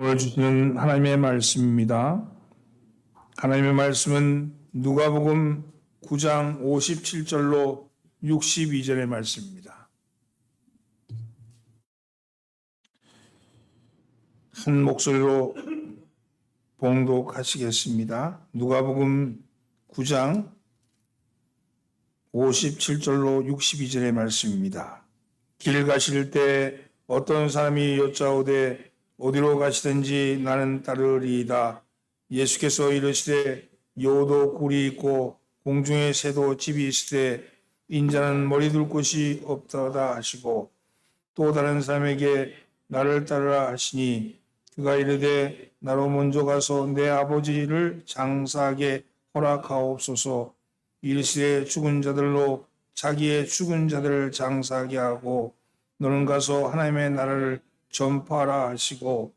오늘 주시는 하나님의 말씀입니다. 하나님의 말씀은 누가복음 9장 57절로 62절의 말씀입니다. 한 목소리로 봉독하시겠습니다. 누가복음 9장 57절로 62절의 말씀입니다. 길 가실 때 어떤 사람이 여짜오되 어디로 가시든지 나는 따르리이다. 예수께서 이르시되 여도 굴이 있고 공중에 새도 집이 있으되 인자는 머리 둘 곳이 없다다 하시고 또 다른 사람에게 나를 따르라 하시니 그가 이르되 나로 먼저 가서 내 아버지를 장사하게 허락하옵소서 이르시되 죽은 자들로 자기의 죽은 자들을 장사하게 하고 너는 가서 하나님의 나라를 전파하라 하시고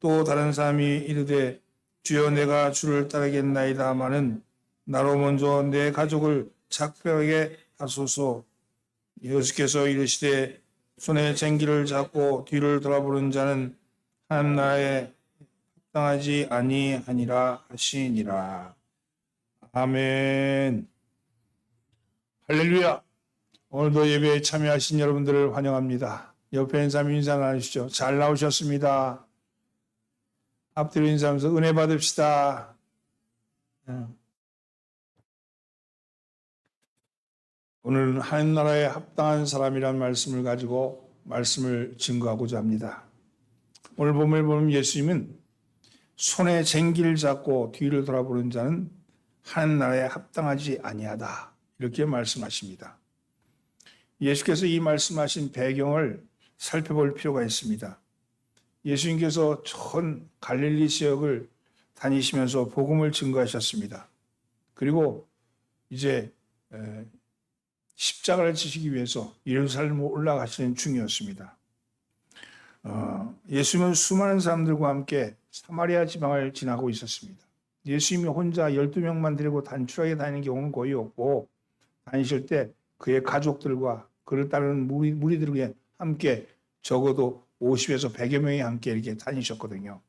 또 다른 사람이 이르되 주여 내가 주를 따르겠나이다마는 나로 먼저 내 가족을 작별하게 하소서. 예수께서 이르시되 손에 쟁기를 잡고 뒤를 돌아보는 자는 하나님 나라에 합당하지 아니하니라 하시니라. 아멘. 할렐루야. 오늘도 예배에 참여하신 여러분들을 환영합니다. 옆에 사람 인사 나누시죠. 잘 나오셨습니다. 앞뒤로 인사하면서 은혜 받읍시다. 예. 오늘은 하나님 나라에 합당한 사람이라는 말씀을 가지고 말씀을 증거하고자 합니다. 오늘 본문을 보면 예수님은 손에 쟁기를 잡고 뒤를 돌아보는 자는 하나님 나라에 합당하지 아니하다. 이렇게 말씀하십니다. 예수께서 이 말씀하신 배경을 살펴볼 필요가 있습니다. 예수님께서 전 갈릴리 지역을 다니시면서 복음을 증거하셨습니다. 그리고 이제 십자가를 지시기 위해서 예루살렘 올라가시는 중이었습니다. 어, 예수님은 수많은 사람들과 함께 사마리아 지방을 지나고 있었습니다. 예수님이 혼자 12명만 데리고 단출하게 다니는 경우는 거의 없고 다니실 때 그의 가족들과 그를 따르는 무리, 무리들과 함께 적어도 50에서 100여 명이 함께 이렇게 다니셨거든요.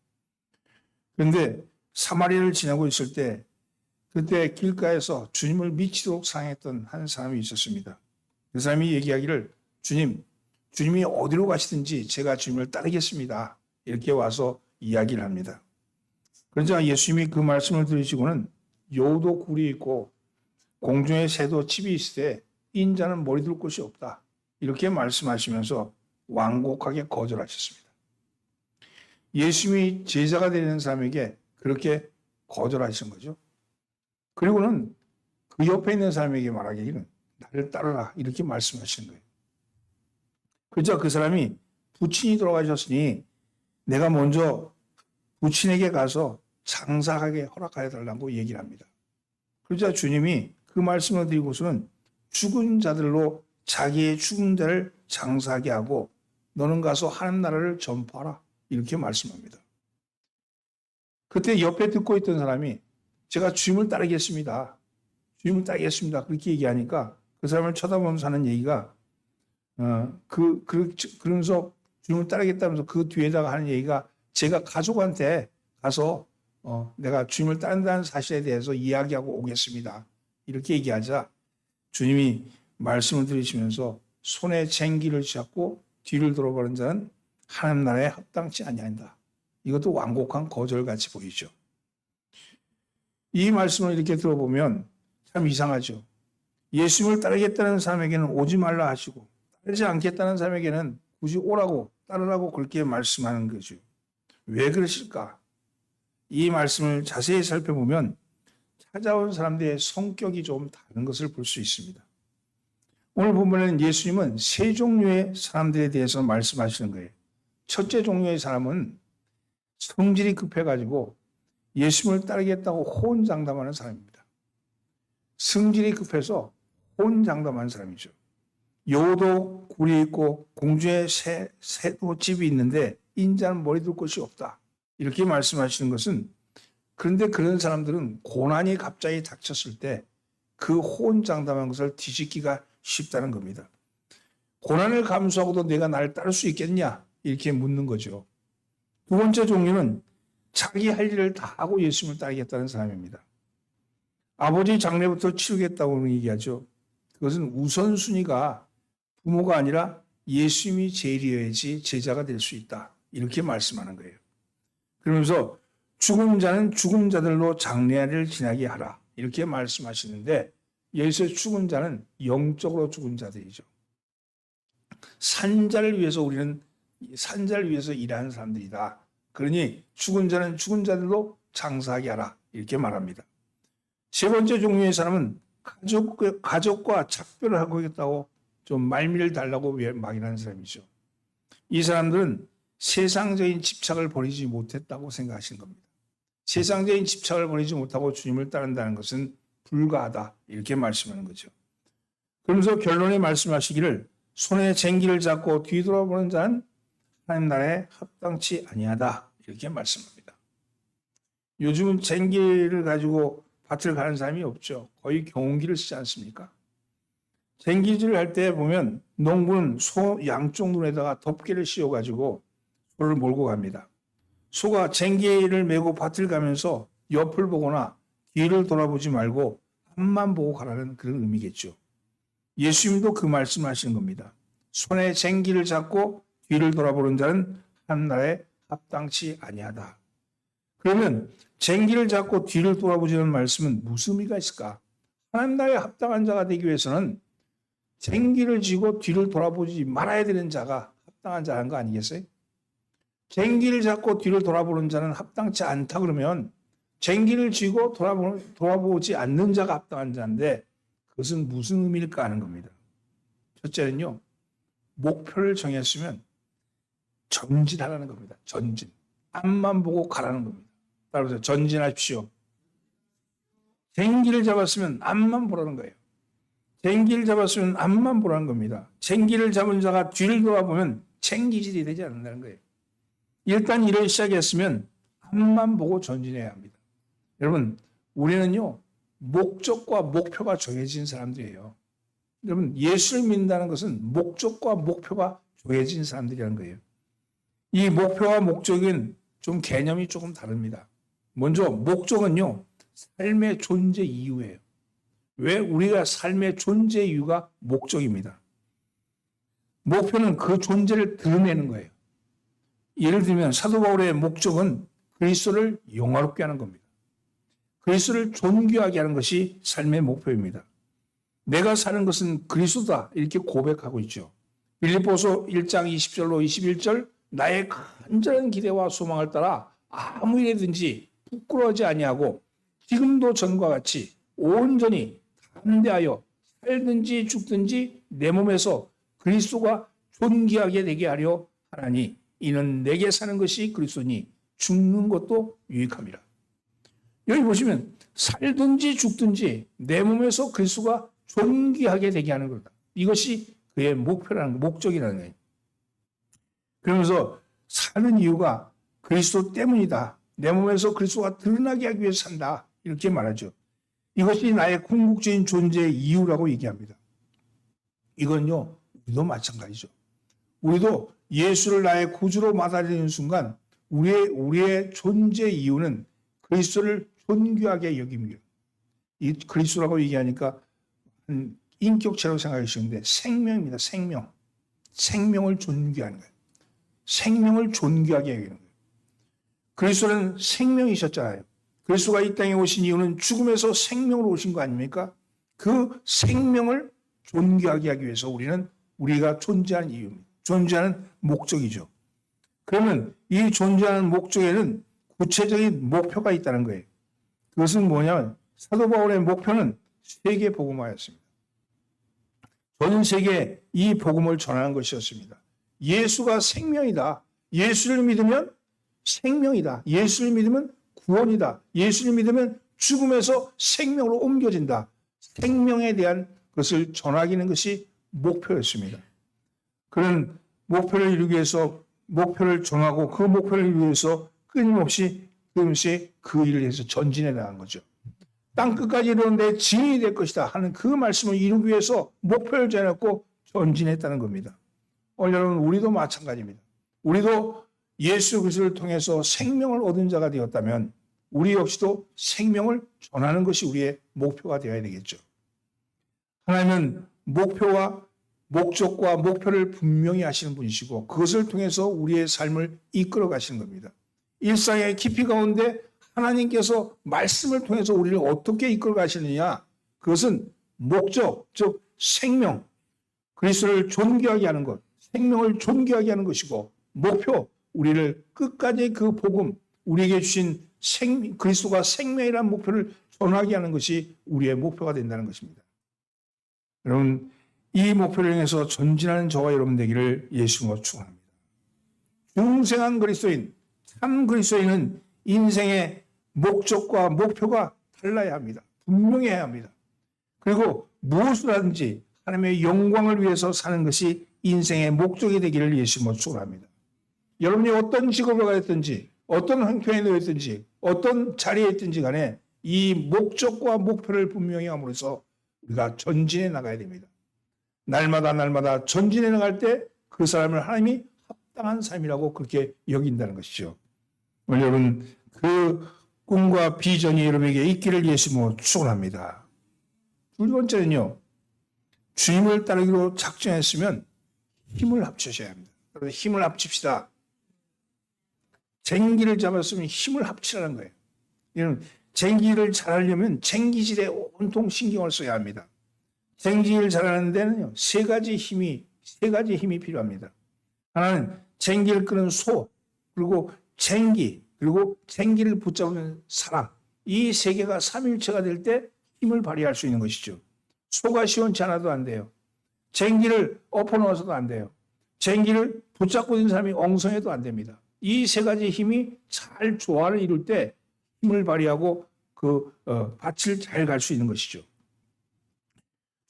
그런데 사마리아를 지나고 있을 때 그때 길가에서 주님을 미치도록 사랑했던 한 사람이 있었습니다. 그 사람이 얘기하기를 주님, 주님이 어디로 가시든지 제가 주님을 따르겠습니다. 이렇게 와서 이야기를 합니다. 그러자 예수님이 그 말씀을 들으시고는 여우도 굴이 있고 공중에 새도 집이 있을 때 인자는 머리 둘 곳이 없다. 이렇게 말씀하시면서 완곡하게 거절하셨습니다. 예수님이 제자가 되는 사람에게 그렇게 거절하신 거죠. 그리고는 그 옆에 있는 사람에게 말하기는 나를 따르라 이렇게 말씀하신 거예요. 그러자 그 사람이 부친이 돌아가셨으니 내가 먼저 부친에게 가서 장사하게 허락하여 달라고 얘기를 합니다. 그러자 주님이 그 말씀을 드리고서는 죽은 자들로 자기의 죽은 자를 장사하게 하고 너는 가서 하나님 나라를 전파하라. 이렇게 말씀합니다. 그때 옆에 듣고 있던 사람이 제가 주님을 따르겠습니다. 주님을 따르겠습니다. 그렇게 얘기하니까 그 사람을 쳐다보면서 하는 얘기가 어, 그, 그, 그러면서 주님을 따르겠다면서 그 뒤에다가 하는 얘기가 제가 가족한테 가서 어, 내가 주님을 따른다는 사실에 대해서 이야기하고 오겠습니다. 이렇게 얘기하자 주님이 말씀을 들으시면서 손에 쟁기를 잡고 뒤를 돌아보는 자는 하나님 나라에 합당치 아니한다. 이것도 완곡한 거절같이 보이죠. 이 말씀을 이렇게 들어보면 참 이상하죠. 예수님을 따르겠다는 사람에게는 오지 말라 하시고 따르지 않겠다는 사람에게는 굳이 오라고 따르라고 그렇게 말씀하는 거죠. 왜 그러실까? 이 말씀을 자세히 살펴보면 찾아온 사람들의 성격이 좀 다른 것을 볼 수 있습니다. 오늘 보면 예수님은 세 종류의 사람들에 대해서 말씀하시는 거예요. 첫째 종류의 사람은 성질이 급해가지고 예수님을 따르겠다고 호언장담하는 사람입니다. 성질이 급해서 호언장담하는 사람이죠. 여우도 굴이 있고 공주의 새, 새도 집이 있는데 인자는 머리 둘 곳이 없다. 이렇게 말씀하시는 것은 그런데 그런 사람들은 고난이 갑자기 닥쳤을 때그 호언장담한 것을 뒤집기가 쉽다는 겁니다. 고난을 감수하고도 내가 나를 따를 수 있겠냐? 이렇게 묻는 거죠. 두 번째 종류는 자기 할 일을 다 하고 예수님을 따르겠다는 사람입니다. 아버지 장례부터 치르겠다고 얘기하죠. 그것은 우선순위가 부모가 아니라 예수님이 제일이어야지 제자가 될 수 있다. 이렇게 말씀하는 거예요. 그러면서 죽은 자는 죽은 자들로 장례를 지나게 하라. 이렇게 말씀하시는데 여기서 죽은 자는 영적으로 죽은 자들이죠. 산자를 위해서 우리는 산자를 위해서 일하는 사람들이다. 그러니 죽은 자는 죽은 자들로 장사하게 하라. 이렇게 말합니다. 세 번째 종류의 사람은 가족, 가족과 작별을 하고 있다고 좀 말미를 달라고 막이라는 사람이죠. 이 사람들은 세상적인 집착을 버리지 못했다고 생각하시는 겁니다. 세상적인 집착을 버리지 못하고 주님을 따른다는 것은 불가하다. 이렇게 말씀하는 거죠. 그러면서 결론에 말씀하시기를 손에 쟁기를 잡고 뒤돌아보는 자는 하나님 나라에 합당치 아니하다. 이렇게 말씀합니다. 요즘은 쟁기를 가지고 밭을 가는 사람이 없죠. 거의 경운기를 쓰지 않습니까? 쟁기질을 할 때 보면 농부는 소 양쪽 눈에다가 덮개를 씌워가지고 소를 몰고 갑니다. 소가 쟁기를 메고 밭을 가면서 옆을 보거나 뒤를 돌아보지 말고 앞만 보고 가라는 그런 의미겠죠. 예수님도 그 말씀하시는 겁니다. 손에 쟁기를 잡고 뒤를 돌아보는 자는 한나라에 합당치 아니하다. 그러면 쟁기를 잡고 뒤를 돌아보자는 말씀은 무슨 의미가 있을까? 하나님 나라에 합당한 자가 되기 위해서는 쟁기를 쥐고 뒤를 돌아보지 말아야 되는 자가 합당한 자인 거 아니겠어요? 쟁기를 잡고 뒤를 돌아보는 자는 합당치 않다 그러면 쟁기를 쥐고 돌아보, 돌아보지 않는 자가 합당한 자인데 그것은 무슨 의미일까 하는 겁니다. 첫째는요, 목표를 정했으면 전진하라는 겁니다. 전진. 앞만 보고 가라는 겁니다. 따라서 전진하십시오. 쟁기를 잡았으면 앞만 보라는 거예요. 쟁기를 잡았으면 앞만 보라는 겁니다. 쟁기를 잡은 자가 뒤를 돌아보면 쟁기질이 되지 않는다는 거예요. 일단 일을 시작했으면 앞만 보고 전진해야 합니다. 여러분, 우리는요, 목적과 목표가 정해진 사람들이에요. 여러분, 예수를 믿는다는 것은 목적과 목표가 정해진 사람들이라는 거예요. 이 목표와 목적은 좀 개념이 조금 다릅니다. 먼저, 목적은요, 삶의 존재 이유예요. 왜 우리가 삶의 존재 이유가 목적입니다. 목표는 그 존재를 드러내는 거예요. 예를 들면 사도 바울의 목적은 그리스도를 영화롭게 하는 겁니다. 그리스도를 존귀하게 하는 것이 삶의 목표입니다. 내가 사는 것은 그리스도다 이렇게 고백하고 있죠. 빌립보서 1장 20절로 21절 나의 간절한 기대와 소망을 따라 아무 일에든지 부끄러워하지 아니하고 지금도 전과 같이 온전히 담대하여 살든지 죽든지 내 몸에서 그리스도가 존귀하게 되게 하려 하나니 이는 내게 사는 것이 그리스도니 죽는 것도 유익함이라. 여기 보시면 살든지 죽든지 내 몸에서 그리스도가 존귀하게 되게 하는 거다. 이것이 그의 목표라는 목적이라는 거예요. 그러면서 사는 이유가 그리스도 때문이다. 내 몸에서 그리스도가 드러나게 하기 위해서 산다. 이렇게 말하죠. 이것이 나의 궁극적인 존재의 이유라고 얘기합니다. 이건요, 우리도 마찬가지죠. 우리도 예수를 나의 구주로 받아들이는 순간 우리의 우리의 존재 이유는 그리스도를 존귀하게 여깁니다. 이 그리스도라고 얘기하니까 인격체로 생각해 주시는데 생명입니다. 생명. 생명을 존귀하는 거예요. 생명을 존귀하게 여기는 거예요. 그리스도는 생명이셨잖아요. 그리스도가 이 땅에 오신 이유는 죽음에서 생명으로 오신 거 아닙니까? 그 생명을 존귀하게 하기 위해서 우리는 우리가 존재하는 이유입니다. 존재하는 목적이죠. 그러면 이 존재하는 목적에는 구체적인 목표가 있다는 거예요. 그것은 뭐냐면 사도 바울의 목표는 세계 복음화였습니다. 전 세계에 이 복음을 전하는 것이었습니다. 예수가 생명이다. 예수를 믿으면 생명이다. 예수를 믿으면 구원이다. 예수를 믿으면 죽음에서 생명으로 옮겨진다. 생명에 대한 것을 전하기는 것이 목표였습니다. 그런 목표를 이루기 위해서 목표를 정하고 그 목표를 위해서 끊임없이 끊임없이 그 일을 위해서 전진해 나간 거죠. 땅 끝까지 이르는데 진이 될 것이다 하는 그 말씀을 이루기 위해서 목표를 정해놓고 전진했다는 겁니다. 오늘 여러분 우리도 마찬가지입니다. 우리도 예수 그리스도를 통해서 생명을 얻은 자가 되었다면 우리 역시도 생명을 전하는 것이 우리의 목표가 되어야 되겠죠. 하나님은 목표와 목적과 목표를 분명히 하시는 분이시고 그것을 통해서 우리의 삶을 이끌어 가시는 겁니다. 일상의 깊이 가운데 하나님께서 말씀을 통해서 우리를 어떻게 이끌어 가시느냐 그것은 목적 즉 생명 그리스도를 존귀하게 하는 것 생명을 존귀하게 하는 것이고 목표 우리를 끝까지 그 복음 우리에게 주신 생 그리스도가 생명이라는 목표를 전하게 하는 것이 우리의 목표가 된다는 것입니다. 여러분 이 목표를 향해서 전진하는 저와 여러분 되기를 예수님으로 축원합니다. 중생한 그리스도인 참 그리스도인은 인생의 목적과 목표가 달라야 합니다. 분명해야 합니다. 그리고 무엇을 하든지 하나님의 영광을 위해서 사는 것이 인생의 목적이 되기를 예수님으로 축원합니다. 여러분이 어떤 직업을 가졌든지 어떤 형편에 놓였든지 어떤 자리에 있든지 간에 이 목적과 목표를 분명히 함으로써 우리가 전진해 나가야 됩니다. 날마다 날마다 전진해 나갈 때 그 사람을 하나님이 합당한 삶이라고 그렇게 여긴다는 것이죠. 오늘 여러분 그 꿈과 비전이 여러분에게 있기를 예수님으로 축원합니다. 두 번째는요. 주님을 따르기로 작정했으면 힘을 합치셔야 합니다. 그래서 힘을 합칩시다. 쟁기를 잡았으면 힘을 합치라는 거예요. 이런 쟁기를 잘하려면 쟁기질에 온통 신경을 써야 합니다. 쟁기를 잘하는 데는요 세 가지 힘이 세 가지 힘이 필요합니다. 하나는 쟁기를 끄는 소 그리고 쟁기 그리고 쟁기를 붙잡는 사람 이 세 개가 삼일체가 될 때 힘을 발휘할 수 있는 것이죠. 소가 시원치 않아도 안 돼요. 쟁기를 엎어놓아서도 안 돼요. 쟁기를 붙잡고 있는 사람이 엉성해도 안 됩니다. 이 세 가지 힘이 잘 조화를 이룰 때 힘을 발휘하고 그 어, 밭을 잘 갈 수 있는 것이죠.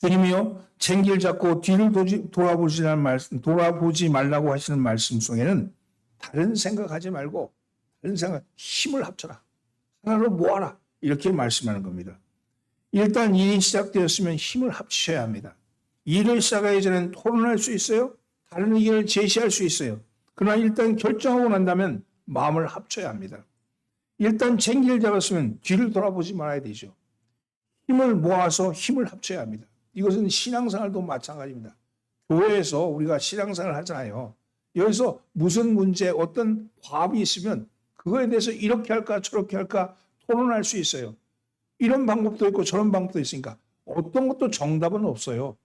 주님이요 쟁기를 잡고 뒤를 도지, 돌아보지 말씀, 돌아보지 말라고 하시는 말씀 속에는 다른 생각하지 말고 다른 생각 힘을 합쳐라 하나로 모아라 이렇게 말씀하는 겁니다. 일단 일이 시작되었으면 힘을 합치셔야 합니다. 일을 시작하기 전에는 토론할 수 있어요. 다른 의견을 제시할 수 있어요. 그러나 일단 결정하고 난다면 마음을 합쳐야 합니다. 일단 쟁기를 잡았으면 뒤를 돌아보지 말아야 되죠. 힘을 모아서 힘을 합쳐야 합니다. 이것은 신앙생활도 마찬가지입니다. 교회에서 우리가 신앙생활을 하잖아요. 여기서 무슨 문제, 어떤 과업이 있으면 그거에 대해서 이렇게 할까 저렇게 할까 토론할 수 있어요. 이런 방법도 있고 저런 방법도 있으니까 어떤 것도 정답은 없어요.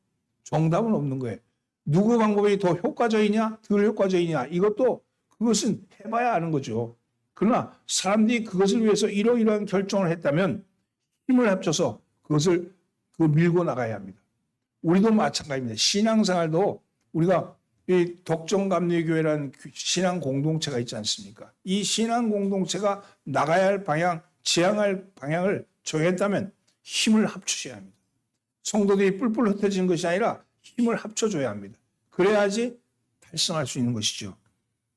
정답은 없는 거예요. 누구 방법이 더 효과적이냐, 덜 효과적이냐 이것도 그것은 해봐야 아는 거죠. 그러나 사람들이 그것을 위해서 이러이러한 결정을 했다면 힘을 합쳐서 그것을 그 밀고 나가야 합니다. 우리도 마찬가지입니다. 신앙생활도 우리가 이 덕정감리교회라는 신앙 공동체가 있지 않습니까? 이 신앙 공동체가 나가야 할 방향, 지향할 방향을 정했다면 힘을 합치셔야 합니다. 성도들이 뿔뿔 흩어지는 것이 아니라 힘을 합쳐줘야 합니다. 그래야지 달성할 수 있는 것이죠.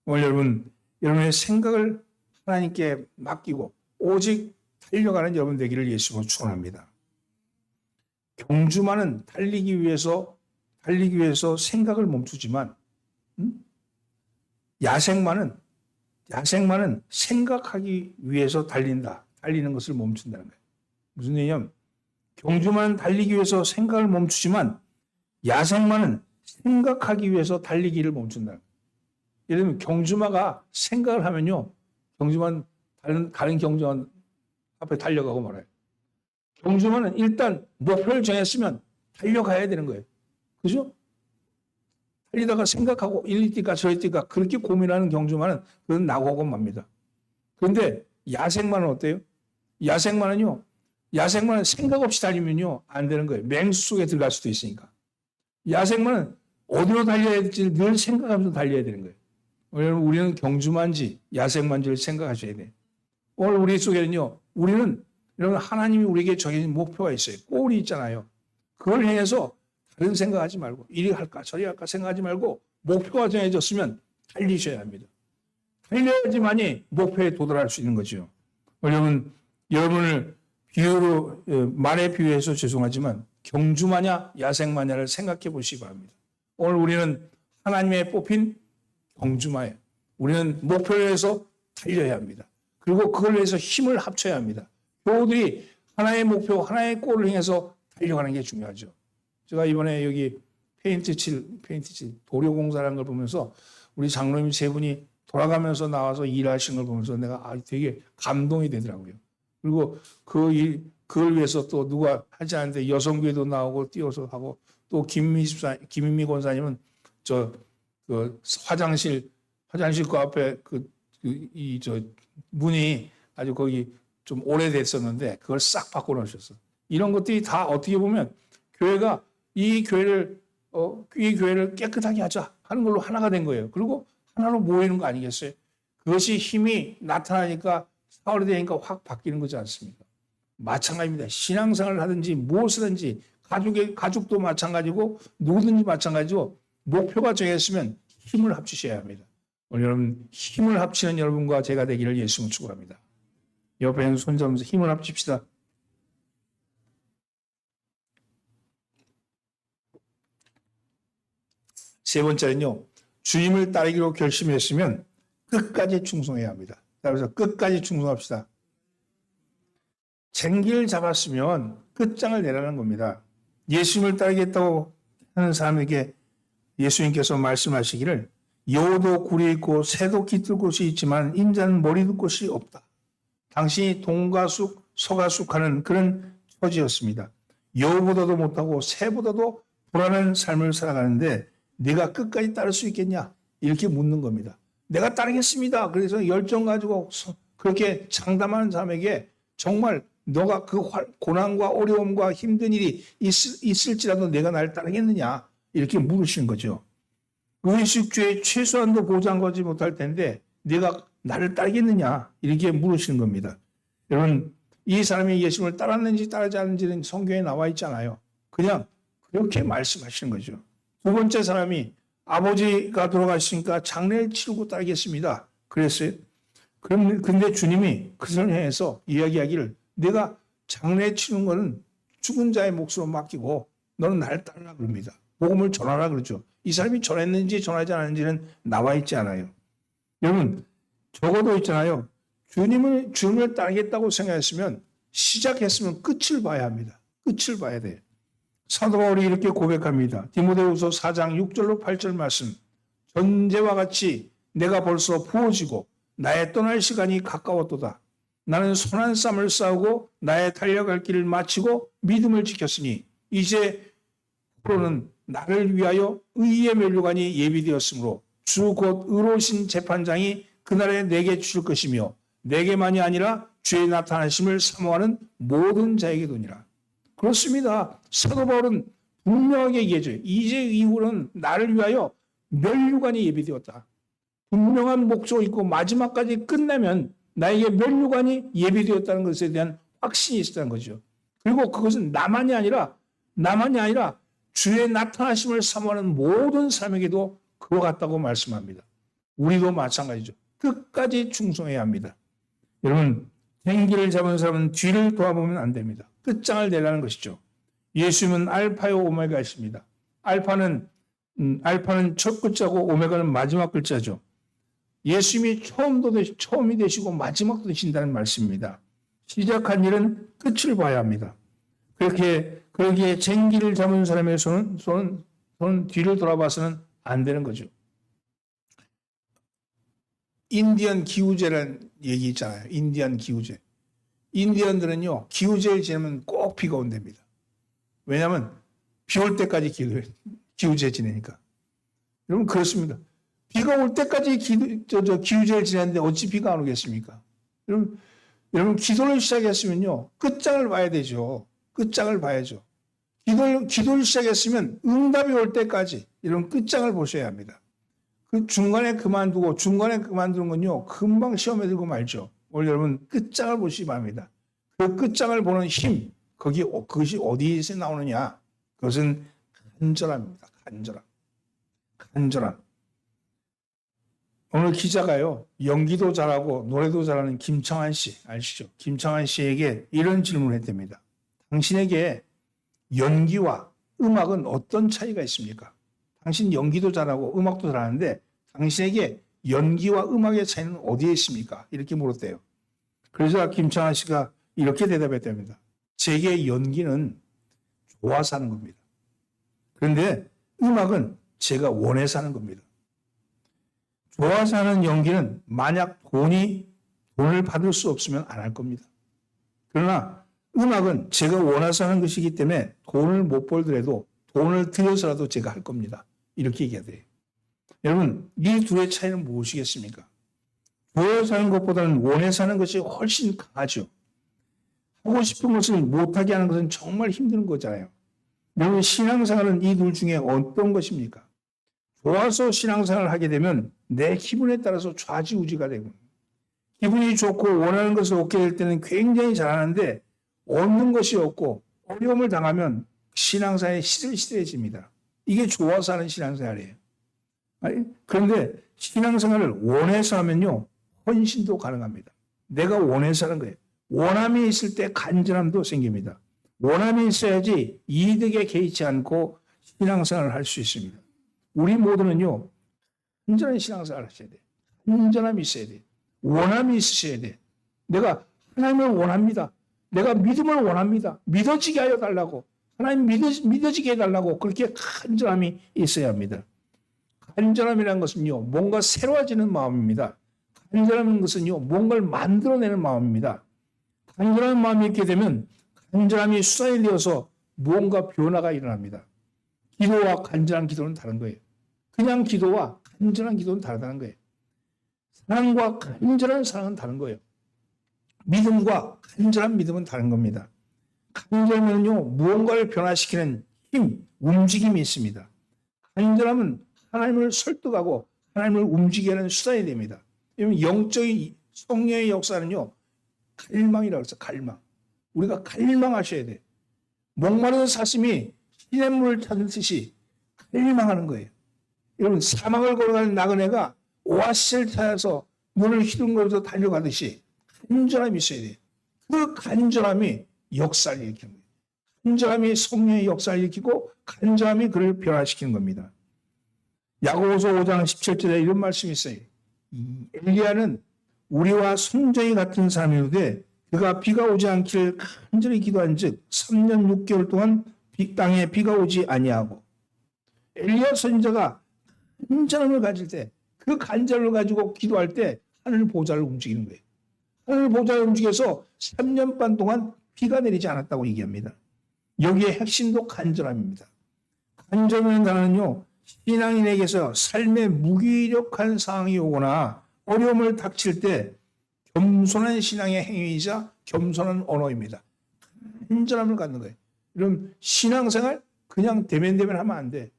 오늘 여러분, 여러분의 생각을 하나님께 맡기고 오직 달려가는 여러분 되기를 예수로 축원합니다. 경주만은 달리기 위해서 달리기 위해서 생각을 멈추지만 음? 야생만은 야생만은 생각하기 위해서 달린다. 달리는 것을 멈춘다는 거예요. 무슨 얘기냐면 경주만은 달리기 위해서 생각을 멈추지만 야생만은 생각하기 위해서 달리기를 멈춘다. 예를 들면 경주마가 생각을 하면요. 경주만 다른 다른 경주만 앞에 달려가고 말아요. 경주마는 일단 목표를 정했으면 달려가야 되는 거예요. 그죠? 달리다가 생각하고 일리 뛸까 저리 뛸까 그렇게 고민하는 경주마는 그건 나고고 맙니다. 그런데 야생마는 어때요? 야생마는요. 야생마는 생각 없이 달리면요. 안 되는 거예요. 맹수 속에 들어갈 수도 있으니까. 야생마는 어디로 달려야 될지 늘 생각하면서 달려야 되는 거예요. 왜냐하면 우리는 경주만지 야생만지를 생각하셔야 돼요. 오늘 우리 속에는요. 우리는 여러분 하나님이 우리에게 정해진 목표가 있어요. 골이 있잖아요. 그걸 향해서 다른 생각하지 말고 이리 할까 저리 할까 생각하지 말고 목표가 정해졌으면 달리셔야 합니다. 달려야지만이 목표에 도달할 수 있는 거죠. 여러분 여러분을 비유로 말에 비유해서 죄송하지만 경주마냐 야생마냐를 생각해 보시기 바랍니다. 오늘 우리는 하나님의 뽑힌 경주마예요. 우리는 목표를 위해서 달려야 합니다. 그리고 그걸 위해서 힘을 합쳐야 합니다. 교우들이 하나의 목표, 하나의 골을 향해서 달려가는 게 중요하죠. 제가 이번에 여기 페인트 칠, 페인트 칠, 도료 공사라는 걸 보면서 우리 장로님 세 분이 돌아가면서 나와서 일하시는 걸 보면서 내가 아, 되게 감동이 되더라고요. 그리고 그 일, 그걸 위해서 또 누가 하지 않는데 여성교회도 나오고 뛰어서 하고 또 김미 집사, 김미 권사님은 저 그 화장실 화장실 그 앞에 그이 저 문이 아주 거기 좀 오래됐었는데 그걸 싹 바꿔 놓으셨어. 이런 것들이 다 어떻게 보면 교회가 이 교회를 어, 이 교회를 깨끗하게 하자 하는 걸로 하나가 된 거예요. 그리고 하나로 모이는 거 아니겠어요? 그것이 힘이 나타나니까 사월이 되니까 확 바뀌는 거지 않습니까? 마찬가지입니다. 신앙생활을 하든지 무엇을 하든지 가족의 가족도 마찬가지고 누구든지 마찬가지고 목표가 정했으면 힘을 합치셔야 합니다. 오늘 여러분 힘을 합치는 여러분과 제가 되기를 예수님 축원합니다. 옆에 있는 손잡으면서 힘을 합칩시다. 세 번째는요. 주님을 따르기로 결심했으면 끝까지 충성해야 합니다. 따라서 끝까지 충성합시다. 쟁기를 잡았으면 끝장을 내라는 겁니다. 예수님을 따르겠다고 하는 사람에게 예수님께서 말씀하시기를 여우도 굴이 있고 새도 깃들 곳이 있지만 인자는 머리 둘 곳이 없다. 당신이 동가숙 서가숙하는 그런 처지였습니다. 여우보다도 못하고 새보다도 불안한 삶을 살아가는데 내가 끝까지 따를 수 있겠냐? 이렇게 묻는 겁니다. 내가 따르겠습니다. 그래서 열정 가지고 그렇게 장담하는 사람에게 정말 너가 그 고난과 어려움과 힘든 일이 있 을, 지라도 내가 나를 따르겠느냐? 이렇게 물으시는 거죠. 의식주의 최소한도 보장하지 못할 텐데 내가 나를 따르겠느냐? 이렇게 물으시는 겁니다. 여러분, 이 사람이 예수님을 따랐는지 따르지 않는지는 성경에 나와 있잖아요. 그냥 그렇게 말씀하시는 거죠. 두 번째 사람이 아버지가 돌아가시니까 장례를 치르고 따르겠습니다. 그랬어요. 그럼 근데 주님이 그 사람 향해서 이야기하기를 내가 장례 치는 거는 죽은 자의 몫으로 맡기고 너는 나를 따르라 그럽니다. 복음을 전하라 그러죠. 이 사람이 전했는지 전하지 않았는지는 나와 있지 않아요. 여러분 적어도 있잖아요. 주님을 주님을 따르겠다고 생각했으면 시작했으면 끝을 봐야 합니다. 끝을 봐야 돼요. 사도 바울이 이렇게 고백합니다. 디모데후서 4장 6절로 8절 말씀. 전제와 같이 내가 벌써 부어지고 나의 떠날 시간이 가까웠도다. 나는 선한 쌈을 싸우고 나의 달려갈 길을 마치고 믿음을 지켰으니 이제 앞으로는 나를 위하여 의의 멸류관이 예비되었으므로 주 곧 의로우신 재판장이 그날에 내게 주실 것이며 내게만이 아니라 주의 나타나심을 사모하는 모든 자에게 도니라. 그렇습니다. 사도 바울은 분명하게 얘기해줘요. 이제 이후는 나를 위하여 멸류관이 예비되었다. 분명한 목적이 있고 마지막까지 끝내면 나에게 멸류관이 예비되었다는 것에 대한 확신이 있었다는 거죠. 그리고 그것은 나만이 아니라 나만이 아니라 주의 나타나심을 사모하는 모든 사람에게도 그와 같다고 말씀합니다. 우리도 마찬가지죠. 끝까지 충성해야 합니다. 여러분, 행기를 잡은 사람은 뒤를 돌아보면 안 됩니다. 끝장을 내라는 것이죠. 예수님은 알파요 오메가이십니다. 알파는 음, 알파는 첫 글자고 오메가는 마지막 글자죠. 예수님이 처음도 되시, 처음이 되시고 마지막도 되신다는 말씀입니다. 시작한 일은 끝을 봐야 합니다. 그렇게 그러기에 쟁기를 잡은 사람의 손은, 손은, 손은 뒤를 돌아봐서는 안 되는 거죠. 인디언 기후제라는 얘기 있잖아요. 인디언 기후제. 인디언들은요, 기후제를 지내면 꼭 비가 온답니다. 왜냐하면 비 올 때까지 기후, 기후제 지내니까. 여러분, 그렇습니다. 비가 올 때까지 기, 저, 저 기후제를 지냈는데 어찌 비가 안 오겠습니까? 여러분, 여러분, 기도를 시작했으면요, 끝장을 봐야 되죠. 끝장을 봐야죠. 기도를, 기도를 시작했으면 응답이 올 때까지 이런 끝장을 보셔야 합니다. 그 중간에 그만두고 중간에 그만두는 건요, 금방 시험에 들고 말죠. 오늘 여러분 끝장을 보시기 바랍니다. 그 끝장을 보는 힘, 거기, 그것이 어디에서 나오느냐? 그것은 간절함입니다. 간절함. 간절함. 오늘 기자가요, 연기도 잘하고 노래도 잘하는 김창환 씨, 아시죠? 김창환 씨에게 이런 질문을 했답니다. 당신에게 연기와 음악은 어떤 차이가 있습니까? 당신 연기도 잘하고 음악도 잘하는데 당신에게 연기와 음악의 차이는 어디에 있습니까? 이렇게 물었대요. 그래서 김창완 씨가 이렇게 대답했답니다. 제게 연기는 좋아서 하는 겁니다. 그런데 음악은 제가 원해서 하는 겁니다. 좋아서 하는 연기는 만약 돈이 돈을 받을 수 없으면 안 할 겁니다. 그러나 음악은 제가 원해서 하는 것이기 때문에 돈을 못 벌더라도 돈을 들여서라도 제가 할 겁니다. 이렇게 얘기해야 돼요. 여러분, 이 둘의 차이는 무엇이겠습니까? 좋아서 하는 것보다는 원해서 하는 것이 훨씬 강하죠. 하고 싶은 것을 못하게 하는 것은 정말 힘든 거잖아요. 여러분, 신앙생활은 이 둘 중에 어떤 것입니까? 좋아서 신앙생활을 하게 되면 내 기분에 따라서 좌지우지가 되고 기분이 좋고 원하는 것을 얻게 될 때는 굉장히 잘하는데 얻는 것이 없고 어려움을 당하면 신앙생활이 시들시들해집니다. 이게 좋아서 하는 신앙생활이에요. 그런데 신앙생활을 원해서 하면요 헌신도 가능합니다. 내가 원해서 하는 거예요. 원함이 있을 때 간절함도 생깁니다. 원함이 있어야지 이득에 개의치 않고 신앙생활을 할 수 있습니다. 우리 모두는요 온전한 신앙생활을 하셔야 돼요. 온전함이 있어야 돼요. 원함이 있으셔야 돼. 내가 하나님을 원합니다. 내가 믿음을 원합니다. 믿어지게 하여 달라고. 하나님 믿어, 믿어지게 해달라고 그렇게 간절함이 있어야 합니다. 간절함이라는 것은요, 뭔가 새로워지는 마음입니다. 간절함인 것은요, 뭔가를 만들어내는 마음입니다. 간절한 마음이 있게 되면 간절함이 수단이 되어서 무언가 변화가 일어납니다. 기도와 간절한 기도는 다른 거예요. 그냥 기도와 간절한 기도는 다르다는 거예요. 사랑과 간절한 사랑은 다른 거예요. 믿음과 간절한 믿음은 다른 겁니다. 간절함은요, 무언가를 변화시키는 힘, 움직임이 있습니다. 간절함은 하나님을 설득하고 하나님을 움직이게 하는 수단이 됩니다. 영적인 성령의 역사는요, 갈망이라고 해서 갈망. 우리가 갈망하셔야 돼. 목마른 사슴이 시냇물을 찾듯이 갈망하는 거예요. 여러분, 사막을 걸어가는 나그네가 오아시스를 찾아서 눈을 휘둥거려서 달려가듯이 간절함이 있어야 돼요. 그 간절함이 역사를 일으키는 거예요. 간절함이 성령의 역사를 일으키고 간절함이 그를 변화시키는 겁니다. 야고보서 5장 17절에 이런 말씀이 있어요. 이 엘리야는 우리와 손정이 같은 사람이오되 그가 비가 오지 않기를 간절히 기도한즉 3년 6개월 동안 비- 땅에 비가 오지 아니하고 엘리야 선지자가 간절함을 가질 때 그 간절을 가지고 기도할 때 하늘 보좌를 움직이는 거예요. 하늘 보좌를 움직여서 3년 반 동안 비가 내리지 않았다고 얘기합니다. 여기에 핵심도 간절함입니다. 간절한 단어는요, 신앙인에게서 삶의 무기력한 상황이 오거나 어려움을 닥칠 때 겸손한 신앙의 행위이자 겸손한 언어입니다. 간절함을 갖는 거예요. 이런 신앙생활 그냥 대면대면 하면 안 돼.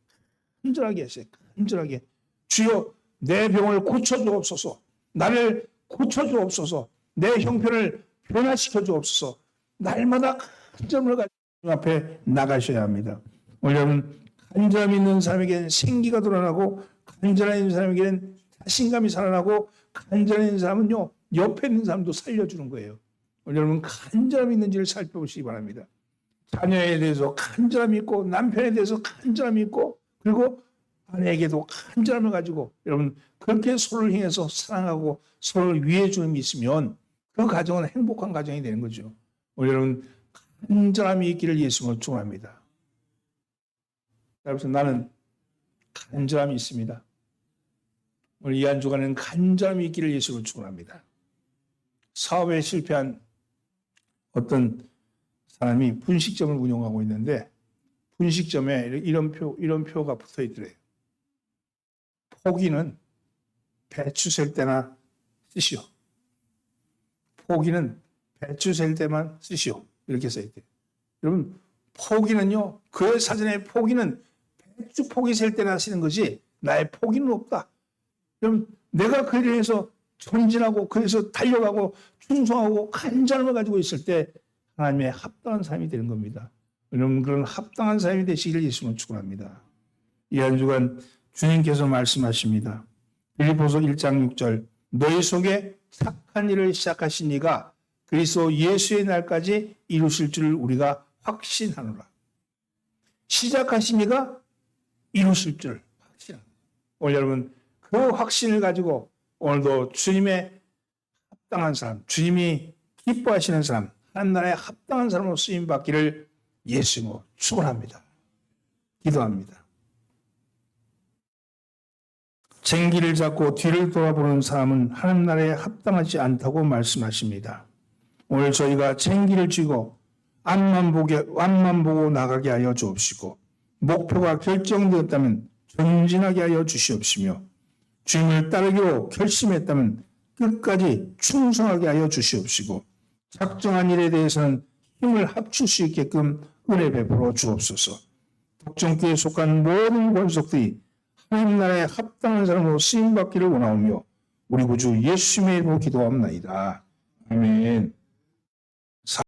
간절하게 하세요. 간절하게. 주여 내 병을 고쳐주옵소서. 나를 고쳐주옵소서. 내 형편을 변화시켜 주옵소서. 날마다 간절함을 가지고 앞에 나가셔야 합니다. 오늘 여러분 간절함 있는 사람에게는 생기가 드러나고 간절함 있는 사람에게는 자신감이 살아나고 간절함 있는 사람은요 옆에 있는 사람도 살려주는 거예요. 여러분 간절함 있는지를 살펴보시기 바랍니다. 자녀에 대해서 간절함이 있고 남편에 대해서 간절함이 있고 그리고 아내에게도 간절함을 가지고 여러분 그렇게 서로를 향해서 사랑하고 서로를 위해 주는 게 있으면 그 가정은 행복한 가정이 되는 거죠. 여러분 간절함이 있기를 예수님으로 축원합니다. 여러분 나는 간절함이 있습니다. 오늘 이 한 주간은 간절함이 있기를 예수님으로 축원합니다. 사업에 실패한 어떤 사람이 분식점을 운영하고 있는데 분식점에 이런 표 이런 표가 붙어 있더래요. 포기는 배추 셀 때나 쓰시오. 포기는 배추 셀 때만 쓰시오. 이렇게 써 있대요. 여러분 포기는요. 그 사전에 포기는 배추 포기 셀 때나 쓰는 거지 나의 포기는 없다. 여러분 내가 그 일에 서 전진하고 그래서 달려가고 충성하고 간절함을 가지고 있을 때 하나님의 합당한 삶이 되는 겁니다. 여러분 그런 합당한 삶이 되시기를 예수님은 축원합니다. 이 한 주간 주님께서 말씀하십니다. 빌리포서 1장 6절 너희 속에 착한 일을 시작하신 이가 그리스도 예수의 날까지 이루실 줄 우리가 확신하노라. 시작하신 이가 이루실 줄 확신합니다. 오늘 여러분 그 확신을 가지고 오늘도 주님의 합당한 사람, 주님이 기뻐하시는 사람, 하나님 나라에 합당한 사람으로 쓰임 받기를 예수님으로 축원합니다. 기도합니다. 쟁기를 잡고 뒤를 돌아보는 사람은 하나님 나라에 합당하지 않다고 말씀하십니다. 오늘 저희가 쟁기를 쥐고 앞만 보게 앞만 보고 나가게 하여 주옵시고 목표가 결정되었다면 전진하게 하여 주시옵시며 주님을 따르기로 결심했다면 끝까지 충성하게 하여 주시옵시고 작정한 일에 대해서는 힘을 합칠 수 있게끔 은혜 베풀어 주옵소서. 독점교에 속한 모든 권속들이 하나님 나라에 합당한 사람으로 쓰임 받기를 원하오며 우리 구주 예수님의 이름으로 기도합나이다. 아멘.